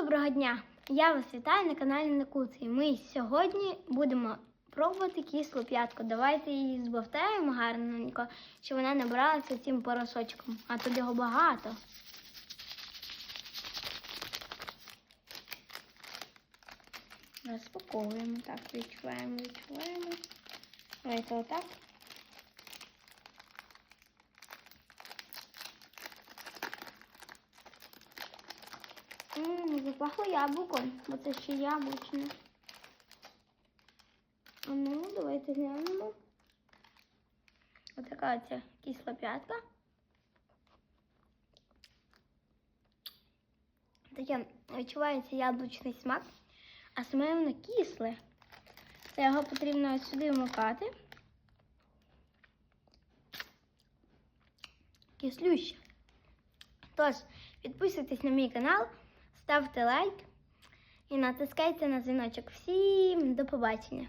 доброго дня! Я вас вітаю на каналі Некуций. Ми сьогодні будемо пробувати кислу п'ятку. Давайте її збовтаємо гарненько, щоб вона набралася цим порошочком, а тут його багато. Розпаковуємо так, відчуваємо, відчуваємо. Давайте отак. Запахло яблуком, бо це ще яблучне. А ну, давайте глянемо. Отака оця кисла п'ятка. Таке відчувається яблучний смак, а саме воно кисле. Це його потрібно сюди вмикати. Кислюще. Тож, підписуйтесь на мій канал, ставте лайк і натискайте на дзвіночок. Всім до побачення!